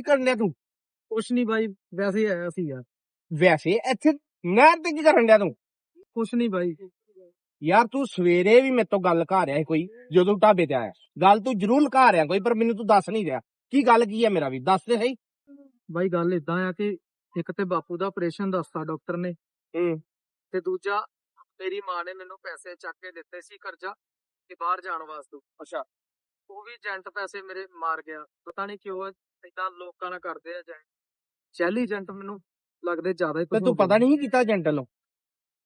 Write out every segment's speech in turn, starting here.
ਕਰਨ ਡਿਆ ਤੂੰ? ਕੁਛ ਨਹੀਂ ਬਾਈ ਵੈਸੇ ਆਇਆ ਸੀ ਯਾਰ। ਵੈਸੇ ਇੱਥੇ ਨਹਿਰ ਤੇ ਕੀ ਕਰਨ ਡਿਆ ਤੂੰ? ਕੁਛ ਨਹੀਂ ਬਾਈ। ਯਾਰ ਤੂੰ ਸਵੇਰੇ ਵੀ ਮੇਰੇ ਤੋਂ ਗੱਲ ਲਕਾ ਰਿਹਾ ਸੀ ਕੋਈ ਜਦੋਂ ਢਾਬੇ ਤੇ ਆਇਆ। ਗੱਲ ਤੂੰ ਜ਼ਰੂਰ ਲਕਾ ਰਿਹਾ ਕੋਈ ਪਰ ਮੈਨੂੰ ਤੂੰ ਦੱਸ ਨਹੀਂ ਰਿਹਾ। ਕੀ ਗੱਲ ਕੀ ਹੈ ਮੇਰਾ ਵੀ? ਦੱਸ ਤੇ ਸਹੀ। ਬਾਈ ਗੱਲ ਇਦਾਂ ਆ ਕਿ ਇੱਕ ਤੇ ਬਾਪੂ ਦਾ ਆਪਰੇਸ਼ਨ ਦੱਸਤਾ ਡਾਕਟਰ ਨੇ। ਹੂੰ। ਤੇ ਦੂਜਾ ਮੇਰੀ ਮਾਂ ਨੇ ਮੈਨੂੰ ਪੈਸੇ ਚੱਕ ਕੇ ਦਿੱਤੇ ਸੀ ਕਰਜ਼ਾ ਤੇ ਬਾਹਰ ਜਾਣ ਵਾਸਤੇ। ਅੱਛਾ। ਉਹ ਵੀ ਏਜੰਟ ਪੈਸੇ ਮੇਰੇ ਮਾਰ ਗਿਆ। ਪਤਾ ਨਹੀਂ ਕਿਉਂ ਇਦਾਂ ਲੋਕਾਂ ਨਾਲ ਕਰਦੇ ਆ ਏਜੰਟ ਚੈਲੀ ਏਜੰਟ ਮੈਨੂੰ ਲੱਗਦੇ ਜ਼ਿਆਦਾ ਹੀ ਤੇ ਤੂੰ ਪਤਾ ਨਹੀਂ ਕੀਤਾ ਏਜੰਟ ਨੂੰ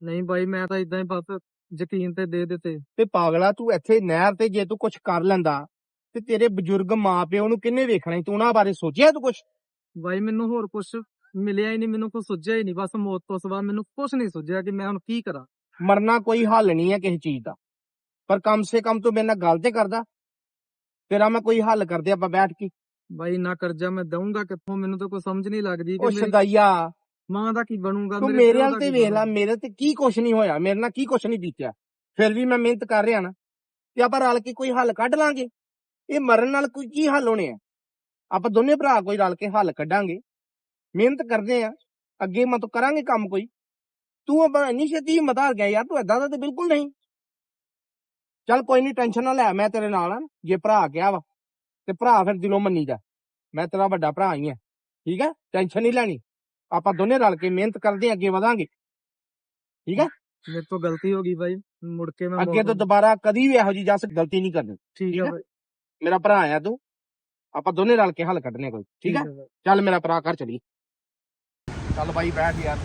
ਨਹੀਂ ਬਾਈ ਮੈਂ ਤਾਂ ਇਦਾਂ ਹੀ ਬਸ ਯਕੀਨ ਤੇ ਦੇ ਦਿੱਤੇ। ਤੇ ਪਾਗਲਾ ਤੂੰ ਇੱਥੇ ਨਹਿਰ ਤੇ ਜੇ ਤੂੰ ਕੁਝ ਕਰ ਲੈਂਦਾ ਤੇ ਤੇਰੇ ਬਜ਼ੁਰਗ ਮਾਪਿਓ ਨੂੰ ਕਿੰਨੇ ਵੇਖਣਾ? ਸੀ ਤੂੰ ਉਹਨਾਂ ਬਾਰੇ ਸੋਚਿਆ ਤੂੰ ਕੁਝ ਬਾਈ ਮੈਨੂੰ ਹੋਰ ਕੁਝ ਮਿਲਿਆ ਹੀ ਨਹੀਂ ਮੈਨੂੰ ਕੁਝ ਸੁੱਝਿਆ ਹੀ ਨਹੀਂ। ਬਸ ਮੌਤ ਤੋਂ ਸਿਵਾ ਮੈਨੂੰ ਕੁਝ ਨਹੀਂ ਸੁੱਝਿਆ ਕਿ ਮੈਂ ਹੁਣ ਕੀ ਕਰਾਂ। ਮਰਨਾ ਕੋਈ ਹੱਲ ਨਹੀਂ ਹੈ ਕਿਸੇ ਚੀਜ਼ ਦਾ। ਪਰ ਕਮ ਸੇ ਕਮ ਤੂੰ ਮੇਰੇ ਨਾਲ ਗੱਲ ਤੇ ਕਰਦਾ। ਤੇਰਾ ਮੈਂ ਕੋਈ ਹੱਲ ਕਰਦੇ ਆਪਾਂ ਬੈਠ ਕੇ ਬਾਈ ਨਾ ਕਰਜ਼ਾ ਮੈਂ ਦਊਂਗਾ ਕਿੱਥੋਂ? ਮੈਨੂੰ ਤਾਂ ਕੋਈ ਸਮਝ ਨਹੀਂ ਲੱਗਦੀ ਉਹ ਕਿ ਮੇਰੀ ਸ਼ਦਾਈਆ ਮਾਂ ਦਾ ਕੀ ਬਣੂਗਾ? ਤੂੰ ਮੇਰੇ ਮੇਰੇ ਪਿਓ ਵੱਲ ਦਾ ਤੇ ਕੀ ਵੇਖ ਲੈ ਬਣੂਗਾ? ਮੇਰੇ ਤੇ ਕੀ ਕੁਛ ਨਹੀਂ ਹੋਇਆ ਮੇਰੇ ਨਾਲ ਕੀ ਕੁਛ ਨਹੀਂ ਬੀਤਿਆ। ਫਿਰ ਵੀ ਮੈਂ ਮਿਹਨਤ ਕਰ ਰਿਹਾ ਨਾ ਤੇ ਆਪਾਂ ਰਲ ਕੇ ਕੋਈ ਹੱਲ ਕੱਢ ਲਾਂਗੇ। ਇਹ ਮਰਨ ਨਾਲ ਕੋਈ ਕੀ ਹੱਲ ਹੋਣੇ ਆ? ਆਪਾਂ ਦੋਨੇ ਭਰਾ ਕੋਈ ਰਲ ਕੇ ਹੱਲ ਕੱਢਾਂਗੇ। ਮਿਹਨਤ ਕਰਦੇ ਆ ਅੱਗੇ ਮਤ ਕਰਾਂਗੇ ਕੰਮ ਕੋਈ। ਤੂੰ ਆਪਾਂ ਇੰਨੀ ਛੇਤੀ ਹਿੰਮਤ ਹਾਰ ਗਿਆ ਯਾਰ ਤੂੰ ਏਦਾਂ ਦਾ ਤੇ ਬਿਲਕੁਲ ਨਹੀਂ। ਚੱਲ ਕੋਈ ਨਹੀਂ ਟੈਨਸ਼ਨ ਨਾ ਲੈ ਮੈਂ ਤੇਰੇ ਨਾਲ ਆ ਜੇ ਭਰਾ ਗਿਆ ਵਾ। ਤੇ ਭਰਾ ਫਿਰ ਦਿਲੋਂ ਮੰਨੀਦਾ ਮੈਂ ਤੇਰਾ ਵੱਡਾ ਭਰਾ ਹੀ ਆ ਠੀਕ ਹੈ ਟੈਨਸ਼ਨ ਨਹੀਂ ਲੈਣੀ। ਆਪਾਂ ਦੋਨੇ ਰਲ ਕੇ ਮਿਹਨਤ ਕਰਦੇ ਅੱਗੇ ਵਧਾਂਗੇ। ਮੇਰੇ ਤੋਂ ਗਲਤੀ ਹੋ ਗਈ ਬਾਈ ਮੁੜ ਕੇ ਮੈਂ ਅੱਗੇ ਤੋਂ ਦੁਬਾਰਾ ਕਦੀ ਵੀ ਇਹੋ ਜੀ ਜਸ ਗਲਤੀ ਨਹੀਂ ਕਰਨੀ ਠੀਕ ਠੀਕ ਹੈ ਹੈ? ਬਾਈ। ਮੇਰਾ ਭਰਾ ਆ ਤੂੰ ਆਪਾਂ ਦੋਨੇ ਰਲ ਕੇ ਹੱਲ ਕੱਢਨੇ ਕੋਈ ਠੀਕ ਹੈ ਬਾਈ। ਚੱਲ ਮੇਰਾ ਭਰਾ ਘਰ ਚਲੀ ਚੱਲ ਬਾਈ ਬੈਠ ਯਾਰ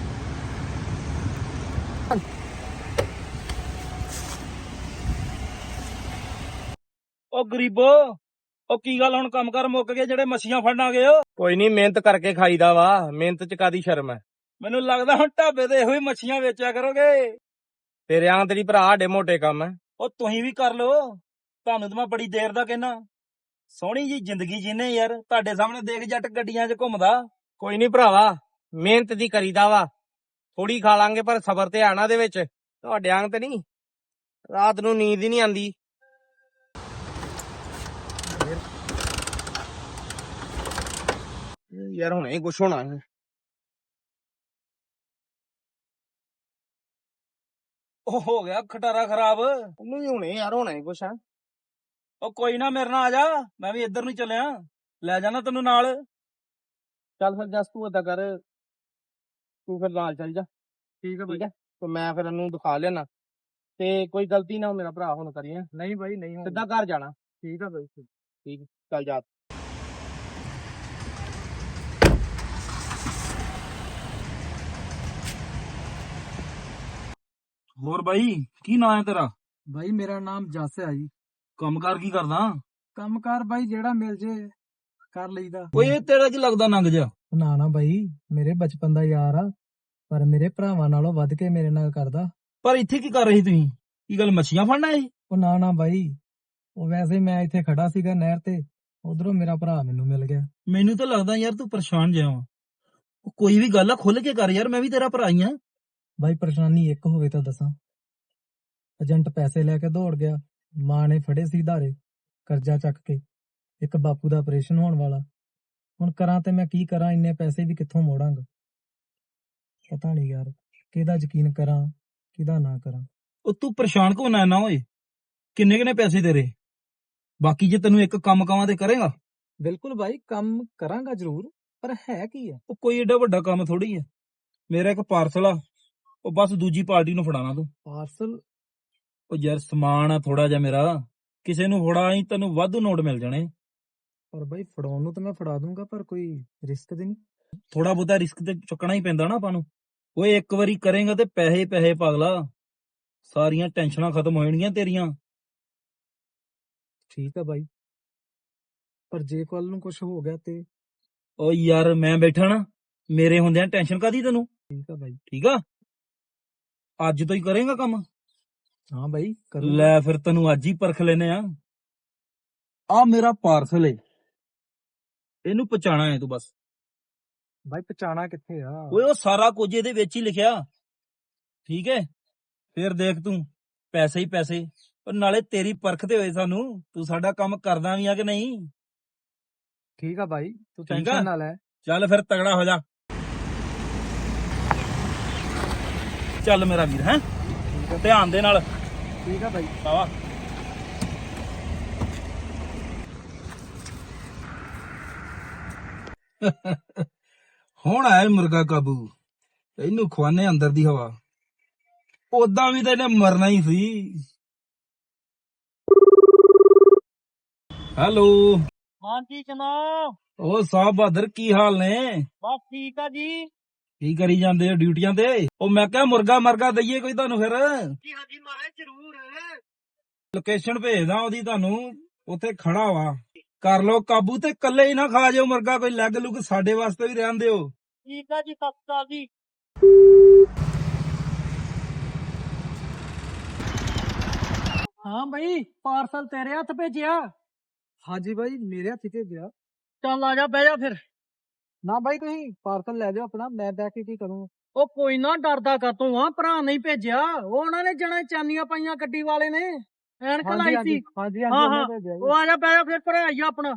ਉਹ ਗਰੀਬੋ ਉਹ ਕੀ ਗੱਲ ਹੁਣ ਕੰਮ ਕਰ ਮੁੱਕ ਗਏ ਜਿਹੜੇ ਮੱਛੀਆਂ ਫੜਨ ਗਏ ਹੋ ਕੋਈ ਨਹੀਂ ਮਿਹਨਤ ਕਰਕੇ ਖਾਈਦਾ ਵਾ। ਮਿਹਨਤ ਚ ਕਾਦੀ ਸ਼ਰਮ ਹੈ? ਮੈਨੂੰ ਲੱਗਦਾ ਹੁਣ ਢਾਬੇ ਤੇ ਇਹੋ ਹੀ ਮੱਛੀਆਂ ਵੇਚਿਆ ਕਰੋਗੇ। ਤੇਰੇ ਆਂ ਤੇਰੀ ਭਰਾ ਸਾਡੇ ਮੋਟੇ ਕੰਮ ਹੈ। ਉਹ ਤੁਸੀਂ ਵੀ ਕਰ ਲੋ ਤੁਹਾਨੂੰ ਤਾਂ ਮੈਂ ਬੜੀ ਦੇਰ ਦਾ ਕਹਿਣਾ ਸੋਹਣੀ ਜੀ ਜ਼ਿੰਦਗੀ ਜੀਨੇ ਯਾਰ ਤੁਹਾਡੇ ਸਾਹਮਣੇ ਦੇਖ ਜੱਟ ਗੱਡੀਆਂ 'ਚ ਘੁੰਮਦਾ। ਕੋਈ ਨਹੀਂ ਭਰਾਵਾ ਮਿਹਨਤ ਦੀ ਕਰੀਦਾ ਵਾ। ਥੋੜੀ ਖਾ ਲਾਂਗੇ ਪਰ ਸਬਰ ਤੇ ਆਣਾ ਦੇ ਵਿੱਚ। ਤੁਹਾਡੇ ਆਂ ਤੇ ਨਹੀਂ। ਰਾਤ ਨੂੰ ਨੀਂਦ ਹੀ ਨਹੀਂ ਆਂਦੀ ਯਾਰ ਹੁਣੇ ਕੁਛ ਹੋਣਾ ਹੈ। ਉਹ ਹੋ ਗਿਆ ਖਟਾਰਾ ਖਰਾਬ। ਵੀ ਹੁਣੇ ਯਾਰ ਹੋਣਾ ਹੀ ਕੁਛ ਹੈ। ਉਹ ਕੋਈ ਨਾ ਮੇਰੇ ਨਾਲ ਆ ਜਾ ਮੈਂ ਵੀ ਇੱਧਰ ਨੂੰ ਚੱਲਿਆ। ਲੈ ਜਾਣਾ ਤੈਨੂੰ ਨਾਲ। ਚੱਲ ਫਿਰ ਜਸ ਤੂੰ ਏਦਾਂ ਕਰ। ਤੂੰ ਫਿਰ ਨਾਲ ਚੱਲ ਜਾ। ਠੀਕ ਹੈ ਠੀਕ ਹੈ? ਤੇ ਮੈਂ ਫਿਰ ਇਹਨੂੰ ਦਿਖਾ ਲਿਆਣਾ ਤੇ ਕੋਈ ਗਲਤੀ ਨਾ ਮੇਰਾ ਭਰਾ ਹੁਣ ਕਰੀਏ। ਨਹੀਂ ਬਾਈ ਨਹੀਂ। ਸਿੱਧਾ ਘਰ ਜਾਣਾ। ਠੀਕ ਹੈ ਬਾਈ। ਚੱਲ ਜਾ। ਹੋਰ ਬਾਈ ਕੀ ਨਾਂ ਹੈ ਤੇਰਾ? ਬਾਈ ਮੇਰਾ ਨਾਮ ਜਸ ਹੈ ਜੀ। ਕੰਮਕਾਰ ਕੀ ਕਰਦਾ? ਕੰਮਕਾਰ ਬਾਈ ਜਿਹੜਾ ਮਿਲ ਜੇ ਕਰ ਲਈਦਾ। ਓਏ ਇਹ ਤੇਰਾ ਕੀ ਲੱਗਦਾ ਨੰਗ ਜਾ ਨਾ ਨਾ ਬਾਈ ਮੇਰੇ ਬਚਪਨ ਦਾ ਯਾਰ ਆ ਪਰ ਮੇਰੇ ਭਰਾਵਾਂ ਨਾਲੋਂ ਵੱਧ ਕੇ ਮੇਰੇ ਨਾਲ ਕਰਦਾ। ਪਰ ਇੱਥੇ ਕੀ ਕਰ ਰਹੀ ਤੁਸੀਂ? ਕੀ ਗੱਲ ਮੱਛੀਆਂ ਫੜਨਾ ਏ ਉਹ ਨਾ ਨਾ ਬਾਈ ਉਹ ਵੈਸੇ ਮੈਂ ਇੱਥੇ ਖੜਾ ਸੀਗਾ ਨਹਿਰ ਤੇ ਉਧਰੋਂ ਮੇਰਾ ਭਰਾ ਮੈਨੂੰ ਮਿਲ ਗਿਆ। ਮੈਨੂੰ ਤਾਂ ਲੱਗਦਾ ਯਾਰ ਤੂੰ ਪਰੇਸ਼ਾਨ ਜਿਹਾ ਵਾਂ। ਕੋਈ ਵੀ ਗੱਲ ਆ ਖੁੱਲ ਕੇ ਕਰ ਯਾਰ ਮੈਂ ਵੀ ਤੇਰਾ ਭਰਾ ਹੀ ਆ। ਬਾਈ ਪਰੇਸ਼ਾਨੀ ਇੱਕ ਹੋਵੇ ਤਾਂ ਦੱਸਾਂ। ਏਜੰਟ ਪੈਸੇ ਲੈ ਕੇ ਦੌੜ ਗਿਆ। ਮਾਂ ਨੇ ਫੜੇ ਸੀ ਧਾਰੇ ਕਰਜ਼ਾ ਚੱਕ ਕੇ। ਇੱਕ ਬਾਪੂ ਦਾ ਆਪਰੇਸ਼ਨ ਹੋਣ ਵਾਲਾ। ਹੁਣ ਕਰਾਂ ਤੇ ਮੈਂ ਕੀ ਕਰਾਂ ਇੰਨੇ ਪੈਸੇ ਵੀ ਕਿੱਥੋਂ ਮੋੜਾਂਗਾ? ਪਤਾ ਨਹੀਂ ਯਾਰ ਕਿਹਦਾ ਯਕੀਨ ਕਰਾਂ ਕਿਹਦਾ ਨਾ ਕਰਾਂ। ਉਹ ਤੂੰ ਪਰੇਸ਼ਾਨ ਕਿਉਂ ਨਾ ਨਾ ਓਏ ਕਿੰਨੇ ਕਿੰਨੇ ਪੈਸੇ ਤੇਰੇ? ਬਾਕੀ ਜੇ ਤੈਨੂੰ ਇੱਕ ਕੰਮ ਕਵਾਂ ਤੇ ਕਰੇਗਾ? ਬਿਲਕੁਲ ਬਾਈ ਕੰਮ ਕਰਾਂਗਾ ਜ਼ਰੂਰ ਪਰ ਹੈ ਕੀ ਆ? ਉਹ ਕੋਈ ਏਡਾ ਵੱਡਾ ਕੰਮ ਥੋੜੀ ਆ। ਮੇਰਾ ਇੱਕ ਪਾਰਸਲ ਆ। ਉਹ ਬਸ ਦੂਜੀ ਪਾਰਟੀ ਨੂੰ ਫੜਾਣਾ ਤੂੰ। ਪਾਰਸਲ? ਉਹ ਯਾਰ ਸਮਾਨ ਆ ਥੋੜਾ ਜਿਹਾ ਮੇਰਾ। ਕਿਸੇ ਨੂੰ ਫੜਾਈ ਤੈਨੂੰ ਵਾਧੂ ਨੋਟ ਮਿਲ ਜਾਣੇ। ਪਰ ਬਾਈ ਫੜਾਉਣ ਨੂੰ ਤਾਂ ਮੈਂ ਫੜਾ ਦੂੰਗਾ ਪਰ ਕੋਈ ਰਿਸਕ ਤੇ ਨਹੀਂ ਥੋੜਾ ਬਹੁਤਾ ਰਿਸਕ ਤੇ ਚੁੱਕਣਾ ਹੀ ਪੈਂਦਾ ਨਾ ਆਪਾਂ ਨੂੰ। ਓਏ ਇੱਕ ਵਾਰੀ ਕਰੇਗਾ ਤੇ ਪੈਸੇ ਪੈਸੇ ਪਾਗਲਾ। ਸਾਰੀਆਂ ਟੈਨਸ਼ਨਾਂ ਖਤਮ ਹੋ ਜਾਣਗੀਆਂ ਤੇਰੀਆਂ। ਠੀਕ ਆ ਬਾਈ। ਪਰ ਜੇ ਕੱਲ ਨੂੰ ਕੁਝ ਹੋ ਗਿਆ ਤੇ? ਓ ਯਾਰ ਮੈਂ ਬੈਠਾ ਨਾ ਮੇਰੇ ਹੁੰਦਿਆਂ ਟੈਨਸ਼ਨ ਕਾਦੀ ਤੈਨੂੰ? ਠੀਕ ਆ ਬਾਈ। ਠੀਕ ਆ? ਅੱਜ ਤੋਂ ਹੀ ਕਰੇਗਾ ਕੰਮ? ਹਾਂ ਬਾਈ ਲੈ ਫਿਰ ਤੈਨੂੰ ਅੱਜ ਹੀ ਪਰਖ ਲੈਨੇ ਆ। ਆ ਮੇਰਾ ਪਾਰਸਲ ਏ। ਇਹਨੂੰ ਪਹੁੰਚਾਣਾ ਹੈ ਤੂੰ ਬਸ। ਬਾਈ ਪਛਾਣਾ ਕਿੱਥੇ ਆ? ਓਏ ਉਹ ਸਾਰਾ ਕੁਝ ਇਹਦੇ ਵਿੱਚ ਹੀ ਲਿਖਿਆ। ਠੀਕ ਹੈ ਫਿਰ ਦੇਖ ਤੂੰ ਪੈਸੇ ਹੀ ਪੈਸੇ। ਪਰ ਨਾਲੇ ਤੇਰੀ ਪਰਖ ਤੇ ਹੋਏ ਸਾਨੂੰ। ਤੂੰ ਸਾਡਾ ਕੰਮ ਕਰਦਾ ਵੀ ਆ ਕਿ ਨਹੀਂ? ਠੀਕ ਆ ਬਾਈ ਤੂੰ ਠੀਕ ਆ? ਟੈਨਸ਼ਨ ਨਾ ਲੈ। ਚੱਲ ਫਿਰ ਤਗੜਾ ਹੋ ਜਾ। ਚੱਲ ਮੇਰਾ ਵੀਰ ਹੈ? ਧਿਆਨ ਦੇ ਨਾਲ। ਠੀਕ ਆ ਬਾਈ। ਬਾਵਾ ਹੁਣ ਆਇਆ ਮੁਰਗਾ ਕਾਬੂ। ਇਹਨੂੰ ਖਵਾਨੇ ਅੰਦਰ ਦੀ ਹਵਾ। ਉਦਾਂ ਵੀ ਤਾਂ ਇਹਨੇ ਮਰਨਾ ਹੀ ਸੀ। ਹੈਲੋ। ਹਾਂਜੀ ਜਨਾਬ। ਉਹ ਸਾਹਿਬ ਬਹਾਦਰ ਕੀ ਹਾਲ ਨੇ? ਬਸ ਠੀਕ ਆ ਜੀ। ਕੀ ਕਰੀ ਜਾਂਦੇ ਹੋ ਡਿਊਟੀਆਂ ਤੇ? ਉਹ ਮੈਂ ਕਿਹਾ ਮੁਰਗਾ ਮਰਗਾ ਦਈਏ ਕੋਈ ਤੁਹਾਨੂੰ ਫਿਰ। ਜੀ ਹਾਂਜੀ ਮਹਾਰਾਜ ਜ਼ਰੂਰ। ਲੋਕੇਸ਼ਨ ਭੇਜਦਾ ਉਹਦੀ ਤੁਹਾਨੂੰ। ਉੱਥੇ ਖੜਾ ਵਾ। ਕਰ ਲੋ ਕਾਬੂ ਤੇ ਕੱਲੇ ਹੀ ਨਾ ਖਾ ਜਾਓ ਮੁਰਗਾ ਕੋਈ ਲੈਗ ਲੁੱਗ ਸਾਡੇ ਵਾਸਤੇ ਵੀ ਰਹਿਣ ਦਿਓ। ਠੀਕ ਆ ਜੀ ਸਤਿ ਜੀ। ਹਾਂ ਬਾਈ ਪਾਰਸਲ ਤੇਰੇ ਹੱਥ ਭੇਜਿਆ। ਹਾਂਜੀ ਬਾਈ ਮੇਰੇ ਹੱਥ ਭੇਜਿਆ। ਚੱਲ ਆ ਜਾ ਬਹਿ ਜਾ ਫਿਰ। ਨਾ ਬਾਈ ਤੁਸੀਂ ਪਾਰਸਲ ਲੈ ਜਾਓ ਆਪਣਾ ਮੈਂ ਬੈ ਕੇ ਕੀ ਕਰੂੰ? ਉਹ ਕੋਈ ਨਾ ਡਰਦਾ ਕਾ ਤੂੰ ਆ ਭਰਾ ਨਹੀਂ ਭੇਜਿਆ। ਉਹ ਉਹਨਾਂ ਨੇ ਜਣਾ ਚਾਨੀਆਂ ਪਾਈਆਂ ਗੱਡੀ ਵਾਲੇ ਨੇ। ਐਨਕ ਲਾਈ ਸੀ। ਹਾਂਜੀ ਹਾਂ ਹਾਂ। ਉਹ ਆ ਜਾ ਬਹਿ ਜਾ ਫਿਰ ਭਰਾ ਆਈਆ ਆਪਣਾ।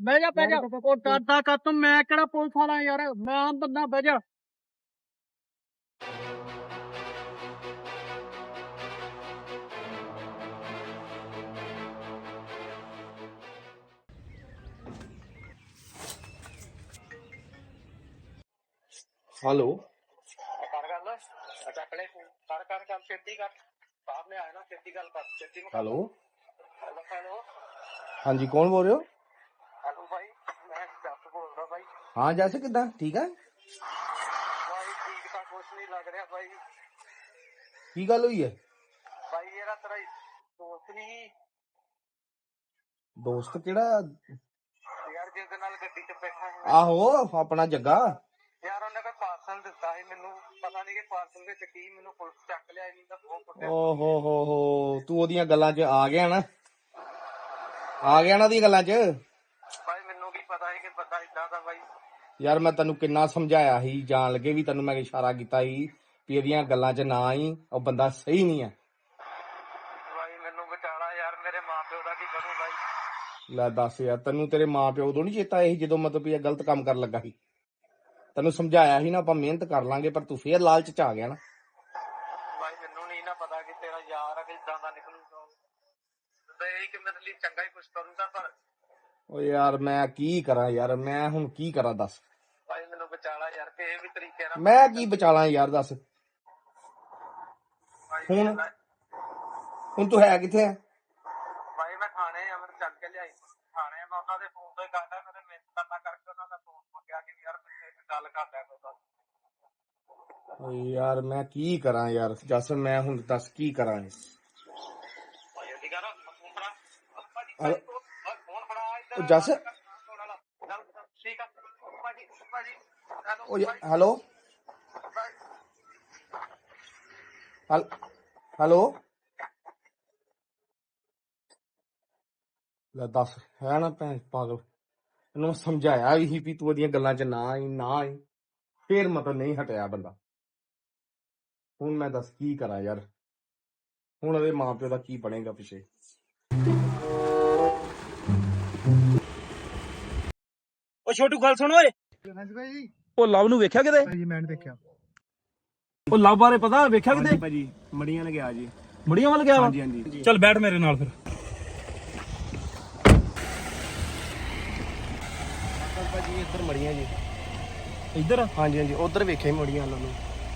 ਬਹਿ ਜਾ ਬਹਿ ਜਾ। ਉਹ ਡਰਦਾ ਕਾ ਤੂੰ ਮੈਂ ਕਿਹੜਾ ਪੁਲਿਸ ਵਾਲਾ ਯਾਰ? ਮੈਂ ਆਮ ਬੰਦਾ ਬਹਿ ਜਾ। ਹੈਲੋ ਕਰ ਗੱਲ ਚੱਕ ਲੈ ਫੋਨ ਕਰ ਕਰ ਕਰ ਛੇਤੀ ਕਰ ਬਾਹਰ ਨੇ ਆਇਆ ਨਾ ਛੇਤੀ ਗੱਲ ਕਰ ਛੇਤੀ ਨੂੰ ਹੈਲੋ ਹੈਲੋ ਹਾਂਜੀ ਕੌਣ ਬੋਲ ਰਹੇ ਹੋ? ਹੈਲੋ ਭਾਈ ਮੈਂ ਜੱਟ ਬੋਲਦਾ ਭਾਈ ਹਾਂ ਜੈਸੇ ਕਿਦਾਂ? ਠੀਕ ਹੈ? ਭਾਈ ਠੀਕ ਤਾਂ ਕੁਛ ਨਹੀਂ ਲੱਗ ਰਿਹਾ ਭਾਈ ਕੀ ਗੱਲ ਹੋਈ ਹੈ? ਭਾਈ ਇਹਦਾ ਤੇਰਾ ਦੋਸਤ ਨਹੀਂ ਦੋਸਤ ਕਿਹੜਾ? ਯਾਰ ਜਿਸ ਦੇ ਨਾਲ ਗੱਡੀ 'ਚ ਬੈਠਾ ਸੀ ਆਹੋ ਆਪਣਾ ਜੱਗਾ। ਪਾਰਸਲ ਦਿੱਤਾ ਸੀ ਮੈਨੂੰ ਪਤਾ ਨਹੀਂ ਕਿ ਪਾਰਸਲ ਵਿੱਚ ਕੀ ਮੈਨੂੰ ਪੁਲਿਸ ਚੱਕ ਲਿਆ ਨਹੀਂ ਤਾਂ ਫੋਨ ਕੁੱਟਿਆ। ਓ ਹੋ ਹੋ ਹੋ ਤੂੰ ਉਹਦੀਆਂ ਗੱਲਾਂ 'ਚ ਆ ਗਿਆ ਨਾ? ਆ ਗਿਆ ਨਾ ਉਹਦੀਆਂ ਗੱਲਾਂ 'ਚ? ਭਾਈ ਮੈਨੂੰ ਕੀ ਪਤਾ ਸੀ ਕਿ ਬੰਦਾ ਇਦਾਂ ਦਾ ਭਾਈ ਯਾਰ ਮੈਂ ਤੈਨੂੰ ਕਿੰਨਾ ਸਮਝਾਇਆ ਸੀ ਜਾਣ ਲੱਗੇ ਵੀ ਤੈਨੂੰ ਮੈਂ ਇਸ਼ਾਰਾ ਕੀਤਾ ਸੀ ਵੀ ਇਹਦੀਆਂ ਗੱਲਾਂ 'ਚ ਨਾ ਆਈ ਉਹ ਬੰਦਾ ਸਹੀ ਨਹੀਂ ਹੈ। ਭਾਈ ਮੈਨੂੰ ਬਚਾਲਾ ਯਾਰ ਮੇਰੇ ਮਾਪਿਓ ਦਾ ਕੀ ਕਰੂੰ ਭਾਈ ਲੈ ਦੱਸ ਯਾਰ ਤੈਨੂੰ ਤੇਰੇ ਮਾਂ ਪਿਓ ਉਦੋਂ ਨਹੀਂ ਚੇਤਾ ਸੀ ਜਦੋਂ ਮਤਲਬ ਵੀ ਇਹ ਗਲਤ ਕੰਮ ਕਰਨ ਲੱਗਾ ਸੀ? ਤੈਨੂੰ ਸਮਝਾਇਆ ਸੀ ਨਾ ਆਪਾਂ ਮਿਹਨਤ ਕਰ ਲਾਂਗੇ ਪਰ ਤੂੰ ਫੇਰ ਲਾਲਚ 'ਚ ਆ ਗਿਆ ਨਾ। ਭਾਈ ਮੈਨੂੰ ਨਹੀਂ ਨਾ ਪਤਾ ਕਿ ਤੇਰਾ ਯਾਰ ਆ ਕਿ ਇਦਾਂ ਦਾ ਨਿਕਲੂਗਾ ਤੇ ਇਹ ਕਿ ਮੇਰੇ ਲਈ ਚੰਗਾ ਹੀ ਕੁਝ ਕਰੂੰਗਾ ਪਰ ਓ ਯਾਰ ਮੈਂ ਕੀ ਕਰਾਂ ਯਾਰ? ਮੈਂ ਹੁਣ ਕੀ ਕਰਾਂ ਦੱਸ। ਭਾਈ ਮੈਨੂੰ ਬਚਾਲਾ ਯਾਰ ਕਿਸੇ ਵੀ ਤਰੀਕੇ ਨਾਲ ਮੈਂ ਕੀ ਬਚਾਲਾਂ ਯਾਰ ਦੱਸ। ਭਾਈ ਹੁਣ? ਮੈਂ- ਹੁਣ ਤੂੰ ਹੈ ਕਿੱਥੇ? ਹੈ ਭਾਈ ਮੈਂ ਥਾਣੇ ਆ ਮੈਨੂੰ ਚੱਕ ਕੇ ਲਿਆਈ ਥਾਣੇ ਮੈਂ ਉਹਨਾਂ ਦੇ ਫੋਨ ਤੋਂ ਹੀ ਕਰਦਾ ਮੇਰੇ ਮਿਹਨਤ ਕਰਨਾ ਕਰਕੇ ਉਹਨਾਂ ਦਾ ਫੋਨ ਮੰਗਿਆ ਕਿ ਯਾਰ ਮੇਰੇ ਨਾਲ ਗੱਲ ਕਰਦਾ ਕੋਈ ਓ ਯਾਰ ਮੈਂ ਕੀ ਕਰਾਂ ਯਾਰ? ਜਸ ਮੈਂ ਹੁਣ ਦੱਸ ਕੀ ਕਰਾਂ ਭਾਈ ਅੱਡੀ ਕਰ ਫੋਨ ਫੜਾ ਭਾਜੀ ਹੈਲੋ। ਫੋਨ ਫੜਾ ਇੱਧਰ। ਉਹ ਜੱਸ? ਗੱਲ ਠੀਕ ਆ ਭਾਜੀ ਭਾਜੀ ਹੈਲੋ ਓ ਯਾ- ਹੈਲੋ? ਹੈਲ- ਹੈਲੋ? ਲੈ ਦੱਸ ਹੈ ਨਾ ਭੈਣ ਪਾਗਲ? ਇਹਨੂੰ ਸਮਝਾਇਆ ਵੀ ਸੀ ਵੀ ਤੂੰ ਉਹਦੀਆਂ ਗੱਲਾਂ 'ਚ ਨਾ ਆਈ ਨਾ ਆਈ। ਫੇਰ ਮਤਲਬ ਨਹੀਂ ਹਟਿਆ ਬੰਦਾ। ਹੁਣ ਮੈਂ ਦੱਸ ਕੀ ਕਰਾਂ ਯਾਰ? ਹੁਣ ਉਹਦੇ ਮਾਪਿਓ ਦਾ ਕੀ ਬਣੇਗਾ ਪਿੱਛੇ? ਉਹ ਛੋਟੂ ਗੱਲ ਸੁਣ ਓਏ। ਹਾਂਜੀ ਭਾਈ ਜੀ। ਉਹ ਲਵ ਨੂੰ ਵੇਖਿਆ ਕਿਤੇ? ਭਾਈ ਮੈਂ ਦੇਖਿਆ। ਉਹ ਲਵ ਬਾਰੇ ਪਤਾ? ਵੇਖਿਆ ਕਿਤੇ? ਭਾਜੀ ਮੜੀਆਂ ਨੇ ਗਿਆ ਜੀ। ਬੜੀਆਂ ਵੱਲ ਗਿਆ ਵਾ? ਹਾਂਜੀ। ਚੱਲ ਬੈਠ ਮੇਰੇ ਨਾਲ ਫਿਰ ਭਾਜੀ ਇੱਧਰ ਮੜੀਆਂ ਜੀ। ਇੱਧਰ? ਹਾਂਜੀ ਹਾਂਜੀ ਉਧਰ ਵੇਖੇ ਮੜੀਆਂ ਉਹਨਾਂ ਨੂੰ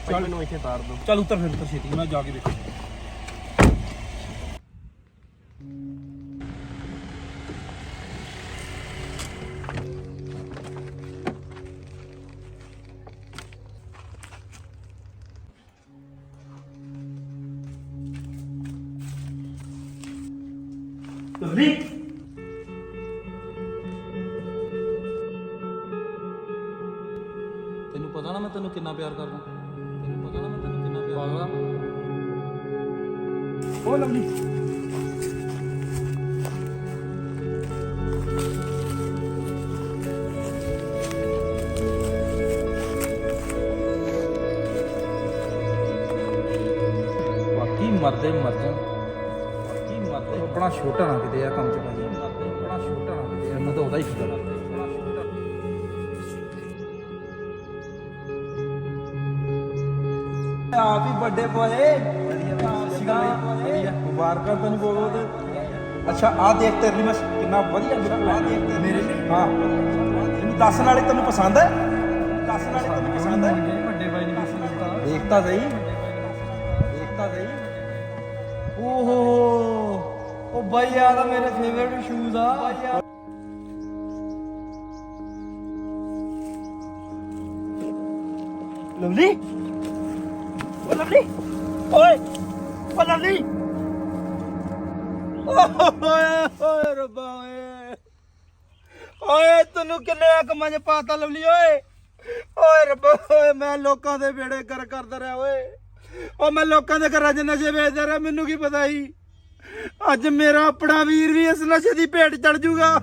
ਚੱਲ। ਮੈਨੂੰ ਇੱਥੇ ਤਾਰ ਦੋ ਚੱਲ ਉੱਤਰ ਫਿਰ ਉੱਤਰ ਛੇਤੀ ਮੈਂ ਜਾ ਕੇ ਵੇਖਾਂ। ਤੈਨੂੰ ਪਤਾ ਨਾ ਮੈਂ ਤੈਨੂੰ ਕਿੰਨਾ ਪਿਆਰ ਕਰਦਾ। ਤੈਨੂੰ ਪਤਾ ਨਾ ਮੈਂ ਤੈਨੂੰ ਕਿੰਨਾ ਪਿਆਰ ਕਰਦਾ। ਓ ਲਵਲੀ। ਬਾਕੀ ਮਰਦੇ ਮਰ ਜਾਣ ਬਾਕੀ ਮਰਦੇ ਬੜਾ ਛੋਟਾ ਨਾ ਕਿਤੇ ਆ ਕੰਮ ਚ ਮਰਦੇ ਬੜਾ ਛੋਟਾ ਨਾ ਕਿਤੇ ਮੈਨੂੰ ਤਾਂ ਉਹਦਾ ਹੀ ਫਿਕਰ ਆ ਆਪ ਹੀ ਵੱਡੇ ਪੋਏ। ਵਧੀਆ ਮੁਬਾਰਕਾਂ ਤੈਨੂੰ ਬਹੁਤ। ਅੱਛਾ ਆ ਦੇਖ ਤੇਰੇ ਮੈਂ ਕਿੰਨਾ ਵਧੀਆ ਆ ਦੇਖ ਤੇ ਮੇਰੇ ਲਈ? ਹਾਂ। ਇਹਨੂੰ ਦੱਸਣ ਵਾਲੇ ਤੈਨੂੰ ਪਸੰਦ ਹੈ? ਦੱਸਣ ਵਾਲੇ ਤੈਨੂੰ ਪਸੰਦ ਹੈ? ਵੱਡੇ ਬਾਈ ਨੇ ਦੇਖਤਾ ਸਹੀ। ਦੇਖਤਾ ਸਹੀ। ਓਹੋ। ਉਹ ਬਾਈ ਆ ਤਾਂ ਮੇਰੇ ਫੇਵਰਿਟ ਸ਼ੂਜ਼ ਆ। ਲਵਲੀ? ਓ ਲਵਲੀ ਓਏ ਓ ਲਵਲੀ ਓਏ ਓਏ ਰੱਬਾ, ਓਏ। ਓਏ, ਤੈਨੂੰ ਕਿੰਨੇ ਕੰਮਾਂ 'ਚ ਪਾਤਾ ਲਵਲੀ, ਓਏ। ਓਏ ਰੱਬਾ, ਓਏ, ਮੈਂ ਲੋਕਾਂ ਦੇ ਵੇੜੇ ਕਰ ਕਰਦਾ ਰਿਹਾ, ਓਏ। ਓ, ਮੈਂ ਲੋਕਾਂ ਦੇ ਘਰਾਂ 'ਚ ਨਸ਼ੇ ਵੇਚਦਾ ਰਿਹਾ, ਮੈਨੂੰ ਕੀ ਪਤਾ ਸੀ। ਅੱਜ ਮੇਰਾ ਆਪਣਾ ਵੀਰ ਵੀ ਇਸ ਨਸ਼ੇ ਦੀ ਭੇਟ ਚੜ ਜੂਗਾ।